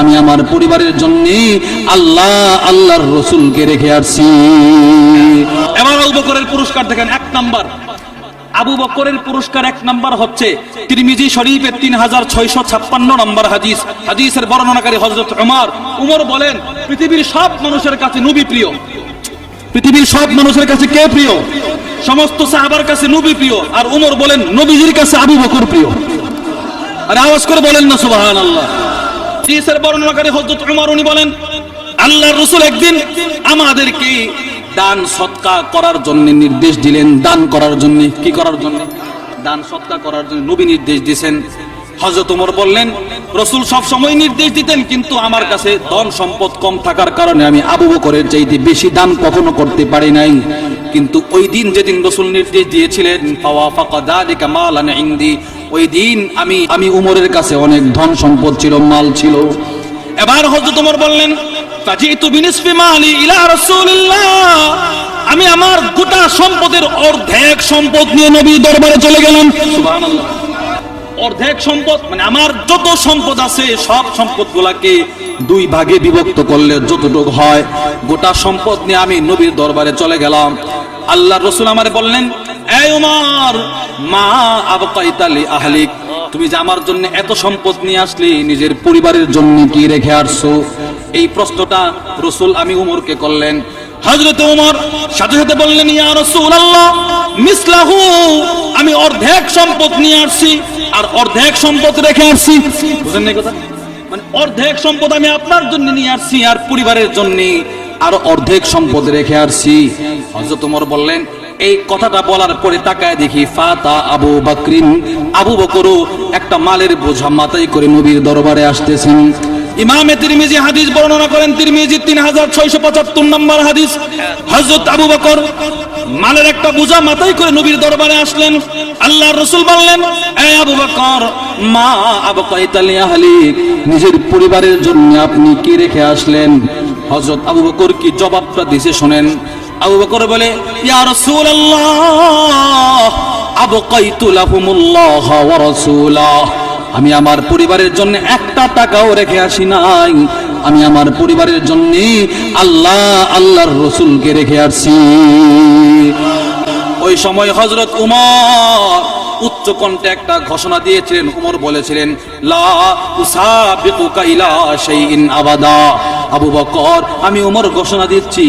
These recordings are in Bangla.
আমি আমার পরিবারের জন্য আল্লাহ, আল্লাহর রসুলকে রেখে আসছি। এবার আবু বকরের পুরস্কার দেখেন, এক নাম্বার। আবু বকরের পুরস্কার এক নাম্বার হচ্ছে তিরমিজি শরীফের তিন হাজার ছয়শো ছাপ্পান্ন নম্বর হাদিস। হাদিসের বর্ণনাকারী হজরত উমর। উমর বলেন, পৃথিবীর সব মানুষের কাছে নবী প্রিয়। পৃথিবীর সব মানুষের কাছে কে প্রিয়? সমস্ত সাহাবার কাছে নবী প্রিয়। আর উমর বলেন, নবীজির কাছে আবু বকর প্রিয়। আর আওয়াজ করে বলেন না সুবাহান আল্লাহ হাদিসের বর্ণনাকারী হযরত উমর, উনি বলেন, আল্লাহর রাসূল একদিন আমাদেরকে দান সৎকা করার জন্য নির্দেশ দিলেন। দান করার জন্য, কি করার জন্য? দান সৎকা করার জন্য নবী নির্দেশ দিয়েছেন। হযরত ওমর বললেন, রসুল সব সময় নির্দেশ দিতেন, কিন্তু আমার কাছে ধন সম্পদ কম থাকার কারণে আমি আবু বকরের চাইতে বেশি দান কখনো করতে পারি নাই। কিন্তু ওই দিন যেদিন রসুল নির্দেশ দিয়েছিলেন ফাওয়া ফাকা যালিকা মালান ইনদি ওই দিন আমি আমি উমরের কাছে অনেক ধন সম্পদ ছিল, মাল ছিল। এবার হযরত ওমর বললেন আমি আমার গোটা সম্পদের অর্ধেক সম্পদ নিয়ে নবীর দরবারে চলে গেলাম। অর্ধেক সম্পদ মানে আমার যত সম্পদ আছে, সব সম্পদ গুলাকে দুই ভাগে বিভক্ত করলে যতটুকু হয়, গোটা সম্পদ নিয়ে আমি নবীর দরবারে চলে গেলাম। আল্লাহ রসুল আমারে বললেন উমর তুমি যে আমার জন্য এত সম্পদ নিয়ে আসলি, নিজের পরিবারের জন্য কি রেখে আসছো? এই প্রশ্নটা রসুল আমি উমরকে করলেন। হজরত উমর সাথে সাথে বললেন আমি অর্ধেক সম্পদ নিয়ে আসছি, আর অর্ধেক সম্পদ রেখে আসছি। বুঝেন কথা? মানে অর্ধেক সম্পদ আমি আপনার জন্য নিয়ে আসছি, আর পরিবারের জন্য, আর অর্ধেক সম্পদ রেখে আসছি। হযরত ওমর বললেন এই কথাটা বলার পরে তাকায় দেখি ফাতা আবু বকরিন, আবু বকরও একটা মালের বোঝা মাথায় করে নবীর দরবারে আসতেছেন। ইমামে তিরমিজি হাদিস বর্ণনা করেন, তিরমিজি তিন হাজার ছয়শো পঁচাত্তর নম্বর হাদিস। হজরত আবু বকর মালের একটা বোঝা মাথায় করে নবীর দরবারে আসলেন। আল্লাহ রসুল বললেন এই আবু বকর, মা আবু কাইতালি আহলিক নিজের পরিবারের জন্য আপনি কি রেখে আসলেন? হজরত আবু বকর কি জবাবটা দিছে শোনেন আবু বকর বলে, ইয়া রাসূলুল্লাহ আবু কাইতু লাহুমুল্লাহ ওয়া রাসূলাহ। আমি আমার পরিবারের জন্য একটা টাকাও রেখে আসি নাই। আমি আমার পরিবারের জন্য আল্লাহ, আল্লাহর রসুলকে রেখে আসছি ওই সময় হজরত উমর উচ্চ কণ্ঠে একটা ঘোষণা দিয়েছিলেন উমর বলেছিলেন আবাদা। আবু বকর, আমি উমর ঘোষণা দিচ্ছি,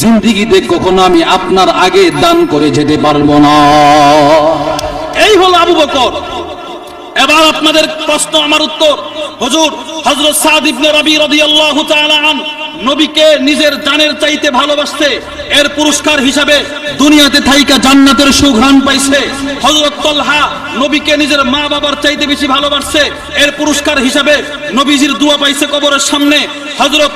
জিন্দিগিতে কখনো আমি আপনার আগে দান করে যেতে পারব না। এই হলো আবু বকর। এবার আপনাদের প্রশ্ন, আমার উত্তর। হুজুর, হযরত সাদ ইবনে রবি রাদিয়াল্লাহু তাআলা নবীকে নিজের জানের চাইতে ভালোবাসতে এর পুরস্কার হিসাবে দুনিয়াতে থাইকা জান্নাতের সুঘ্রাণ পাইছে। হযরত তলহা নবীকে নিজের মা বাবার চাইতে বেশি ভালোবাসছে। এর পুরস্কার হিসাবে নবীজির দোয়া পাইছে কবরের সামনে। হযরত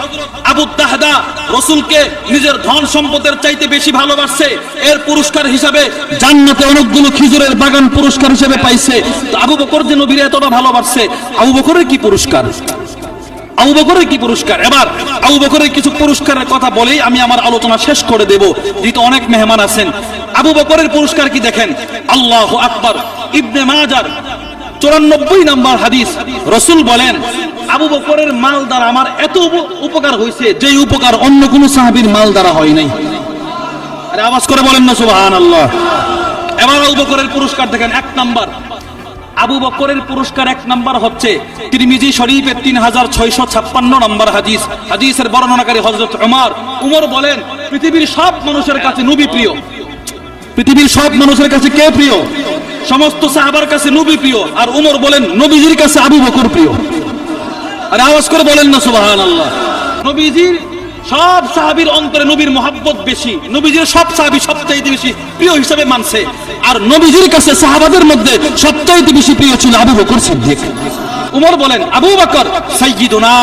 আবু তাহদা রসুলকে নিজের ধন সম্পদের চাইতে বেশি ভালোবাসছে। এর পুরস্কার হিসাবে জান্নাতে অনেকগুলো খিজুরের বাগান পুরস্কার হিসেবে পাইছে। আবু বকর যে নবীর এতটা ভালোবাসছে, আবু বকরের কি পুরস্কার? আবু বকরের কি পুরস্কার? এবার আবু বকরের কিছু পুরস্কারের কথা বলেই আমি আমার আলোচনা শেষ করে দেব। যেহেতু অনেক মেহমান আছেন। আবু বকরের পুরস্কার কি দেখেন? আল্লাহ আকবার। ইবনে মাজার চুরানব্বই নাম্বার হাদিস। রসুল বলেন, আবু বকরের মাল দ্বারা আমার এত উপকার হয়েছে যে উপকার অন্য কোন সাহাবীর মাল দ্বারা হয় নাই। আরে আওয়াজ করে বলেন না সুবহান আল্লাহ এবার আবু বকরের পুরস্কার দেখেন, এক নাম্বার। আবু বকরের পুরস্কার এক নাম্বার হচ্ছে তিরমিজি শরীফের তিন হাজার ছয়শো ছাপ্পান্ন নম্বর হাদিস। হাদিসের বর্ণনাকারী হজরত উমর। উমর বলেন, পৃথিবীর সব মানুষের কাছে নবী প্রিয়। পৃথিবীর সব মানুষের কাছে কে প্রিয়? সমস্ত সাহাবার কাছে নবী প্রিয়। আর উমর বলেন, নবীজির কাছে আবু বকর প্রিয়। আর আওয়াজ করে বলেন না সুবাহান আল্লাহ নবীজির সব সাহাবীর অন্তরে নবীর মহাব্বত বেশি। নবীজির সব সাহাবী সবচাইতে বেশি প্রিয় হিসেবে মানছে। আর নবীজির কাছে সাহাবাদের মধ্যে সবচাইতে বেশি প্রিয় ছিল আবু বকর সিদ্দিক। উমর বলেন, আবু বকর সাইয়্যিদুনা।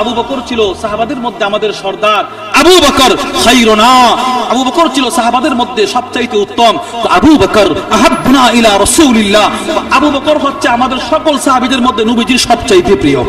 আবু বকর ছিল সাহাবাদের মধ্যে আমাদের সর্দার। আবু বকর খাইরুনা। আবু বকর ছিল সাহাবাদের মধ্যে সবচাইতে উত্তম। আবু বকর আহাব্বুনা ইলা রাসূলিল্লাহ। আবু বকর হচ্ছে আমাদের সকল সাহাবীদের মধ্যে নবীজির সবচাইতে প্রিয়।